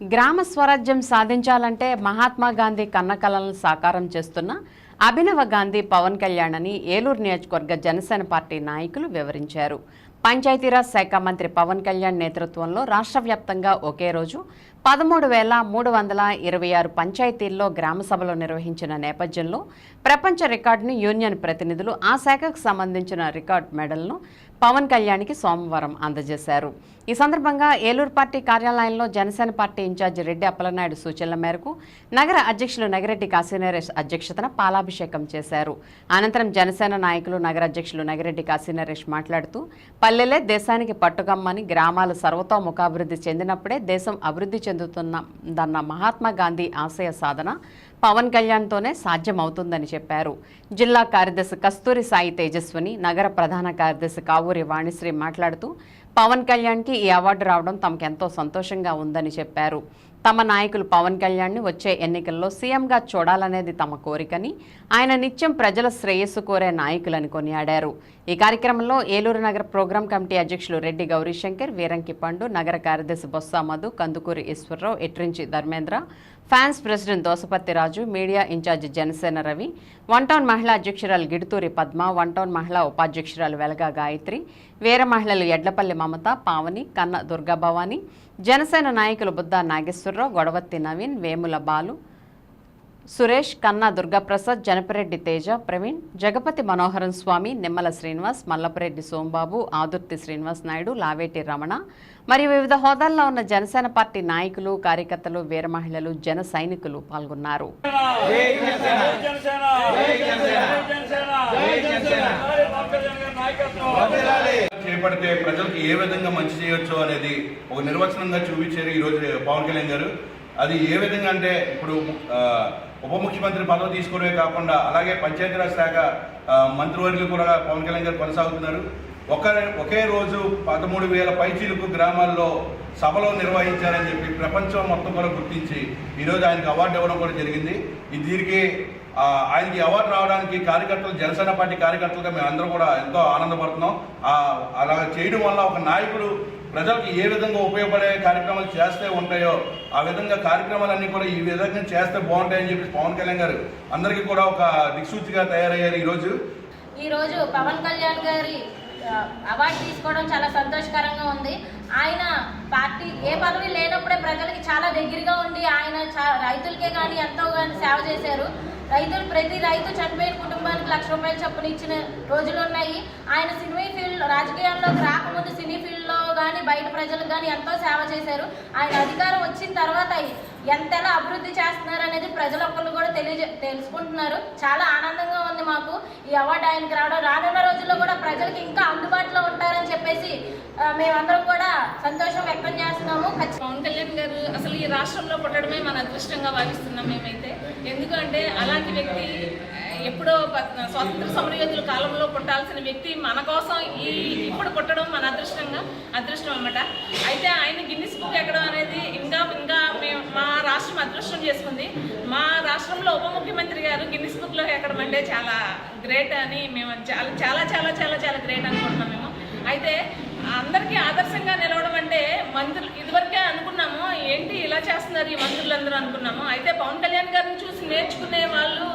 గ్రామ స్వరాజ్యం సాధించాలంటే మహాత్మా గాంధీ కన్నకలను సాకారం చేస్తున్న అభినవ గాంధీ పవన్ కళ్యాణ్ అని ఏలూరు నియోజకవర్గ జనసేన పార్టీ నాయకులు వివరించారు. పంచాయతీరాజ్ శాఖ మంత్రి పవన్ కళ్యాణ్ నేతృత్వంలో రాష్ట్ర వ్యాప్తంగా ఒకే రోజు పదమూడు వేల మూడు వందల ఇరవై ఆరు పంచాయతీల్లో గ్రామ సభలు నిర్వహించిన నేపథ్యంలో ప్రపంచ రికార్డును యూనియన్ ప్రతినిధులు ఆ శాఖకు సంబంధించిన రికార్డ్ మెడల్ను పవన్ కళ్యాణ్కి సోమవారం అందజేశారు. ఈ సందర్భంగా ఏలూరు పార్టీ కార్యాలయంలో జనసేన పార్టీ ఇన్ఛార్జి రెడ్డి అప్పలనాయుడు సూచనల మేరకు నగర అధ్యక్షులు నగిరెడ్డి కాశీనరేష్ అధ్యక్షతన పట్టాభిషేకం చేశారు. అనంతరం జనసేన నాయకులు నగర అధ్యక్షులు నగిరెడ్డి కాశీనరేష్ మాట్లాడుతూ పల్లెలే దేశానికి పట్టుగమ్మని గ్రామాలు సర్వతోముఖాభివృద్ధి చెందినప్పుడే దేశం అభివృద్ధి చెందుతుందన్న మహాత్మా గాంధీ ఆశయ సాధన పవన్ కళ్యాణ్తోనే సాధ్యమవుతుందని చెప్పారు. జిల్లా కార్యదర్శి కస్తూరి సాయి తేజస్విని నగర ప్రధాన కార్యదర్శి కావూరి వాణిశ్రీ మాట్లాడుతూ పవన్ కళ్యాణ్కి ఈ అవార్డు రావడం తమకెంతో సంతోషంగా ఉందని చెప్పారు. తమ నాయకులు పవన్ కళ్యాణ్ని వచ్చే ఎన్నికల్లో సీఎంగా చూడాలనేది తమ కోరికని ఆయన నిత్యం ప్రజల శ్రేయస్సు కోరే నాయకులని కొనియాడారు. ఈ కార్యక్రమంలో ఏలూరు నగర ప్రోగ్రాం కమిటీ అధ్యక్షులు రెడ్డి గౌరీశంకర్ వీరంకి పండు నగర కార్యదర్శి Botsa Madhu Kandukuri Eswararao Etrinchi Dharmendra fans president Dosapathi Raju media incharge Janasena Ravi one town మహిళా అధ్యక్షురాలు గిడుతూరి పద్మ వన్ టౌన్ మహిళా ఉపాధ్యక్షురాలు వెలగా గాయత్రి వీర మహిళలు ఎడ్లపల్లి మమత పావని కన్న దుర్గాభవాని జనసేన నాయకులు బుద్ధ నాగేశ్వరరావు గొడవత్తి నవీన్ వేముల బాలు సురేష్ కన్నా దుర్గాప్రసాద్ జనపరెడ్డి తేజ ప్రవీణ్ జగపతి మనోహరన్ స్వామి నిమ్మల శ్రీనివాస్ మల్లపరెడ్డి సోంబాబు ఆదుర్తి శ్రీనివాస్ నాయుడు లావేటి రమణ మరియు వివిధ హోదాల్లో ఉన్న జనసేన పార్టీ నాయకులు కార్యకర్తలు వీర మహిళలు జన సైనికులు పాల్గొన్నారు. చేపడితే ప్రజలకు ఏ విధంగా మంచి చేయొచ్చు అనేది ఒక నిర్వచనంగా చూపించారు ఈరోజు పవన్ కళ్యాణ్ గారు. అది ఏ విధంగా అంటే ఇప్పుడు ఉప ముఖ్యమంత్రి పదవి తీసుకోవడమే కాకుండా అలాగే పంచాయతీరాజ్ శాఖ ఆ, మంత్రివర్యులు కూడా పవన్ కళ్యాణ్ గారు కొనసాగుతున్నారు. ఒక ఒకే రోజు పదమూడు వేల పైచీలకు గ్రామాల్లో సభలో నిర్వహించారని చెప్పి ప్రపంచం మొత్తం కూడా గుర్తించి ఈరోజు ఆయనకు అవార్డు ఇవ్వడం కూడా జరిగింది. ఈ దీనికి ఆయనకి అవార్డు రావడానికి కార్యకర్తలు జనసేన పార్టీ కార్యకర్తలుగా మేము అందరం కూడా ఎంతో ఆనందపడుతున్నాం. అలా చేయడం వల్ల ఒక నాయకుడు ప్రజలకు ఏ విధంగా ఉపయోగపడే కార్యక్రమాలు చేస్తే ఉంటాయో ఆ విధంగా కార్యక్రమాలన్నీ కూడా ఈ విధంగా చేస్తే బాగుంటాయని చెప్పి పవన్ కళ్యాణ్ గారు అందరికీ కూడా ఒక దిక్సూచిగా తయారయ్యారు ఈరోజు. ఈరోజు పవన్ కళ్యాణ్ గారి అవార్డు తీసుకోవడం చాలా సంతోషకరంగా ఉంది. ఆయన పార్టీ ఏ పదవి లేనప్పుడే ప్రజలకి చాలా దగ్గరగా ఉండి ఆయన చా- రైతులకే కానీ ఎంతో కానీ సేవ చేశారు. రైతులు ప్రతి రైతు చనిపోయిన కుటుంబానికి లక్ష రూపాయలు చొప్పున ఇచ్చిన రోజులు ఉన్నాయి. ఆయన సినిమా ఫీల్డ్ బయట ప్రజలకు కానీ ఎంతో సేవ చేశారు. ఆయన అధికారం వచ్చిన తర్వాత ఎంతలా అభివృద్ధి చేస్తున్నారు అనేది ప్రజలొక్కరు కూడా తెలియజే తెలుసుకుంటున్నారు. చాలా ఆనందంగా ఉంది మాకు ఈ అవార్డు ఆయనకి రావడం. రానున్న రోజుల్లో కూడా ప్రజలకి ఇంకా అందుబాటులో ఉంటారని చెప్పేసి మేమందరం కూడా సంతోషం వ్యక్తం చేస్తున్నాము. పవన్ కళ్యాణ్ గారు అసలు ఈ రాష్ట్రంలో పుట్టడమే మన అదృష్టంగా భావిస్తున్నాం మేమైతే. ఎందుకంటే అలాంటి వ్యక్తి ఎప్పుడో స్వాతంత్ర సమరయోధుల కాలంలో పుట్టాల్సిన వ్యక్తి మన కోసం ఈ ఇప్పుడు పుట్టడం మన అదృష్టంగా అదృష్టం అనమాట అయితే ఆయన గిన్నిస్ బుక్ ఎక్కడం అనేది ఇంకా ఇంకా మేము మా రాష్ట్రం అదృష్టం చేసుకుంది. మా రాష్ట్రంలో ఉప ముఖ్యమంత్రి గారు గిన్నిస్ బుక్లో ఎక్కడం అంటే చాలా గ్రేట్ అని మేము చాలా చాలా చాలా చాలా చాలా గ్రేట్ అనుకుంటున్నాం మేము. అయితే అందరికీ ఆదర్శంగా నిలవడం అంటే మంత్రులు ఇదివరకే అనుకున్నాము ఏంటి ఇలా చేస్తున్నారు ఈ మంత్రులందరూ అనుకున్నాము. అయితే పవన్ కళ్యాణ్ గారిని చూసి నేర్చుకునే వాళ్ళు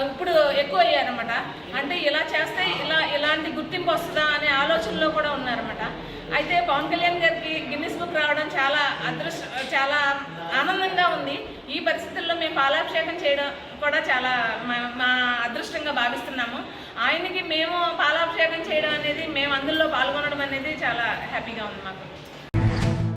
ఇప్పుడు ఎక్కువ అయ్యారనమాట అంటే ఇలా చేస్తే ఇలా ఇలాంటి గుర్తింపు వస్తుందా అనే ఆలోచనలో కూడా ఉన్నారన్నమాట. అయితే పవన్ కళ్యాణ్ గారికి గిన్నిస్ బుక్ రావడం చాలా అదృష్ట చాలా ఆనందంగా ఉంది. ఈ పరిస్థితుల్లో మేము పాలాభిషేకం చేయడం కూడా చాలా మా- మా అదృష్టంగా భావిస్తున్నాము. ఆయనకి మేము పాలాభిషేకం చేయడం అనేది మేము అందులో పాల్గొనడం అనేది చాలా హ్యాపీగా ఉంది మాకు.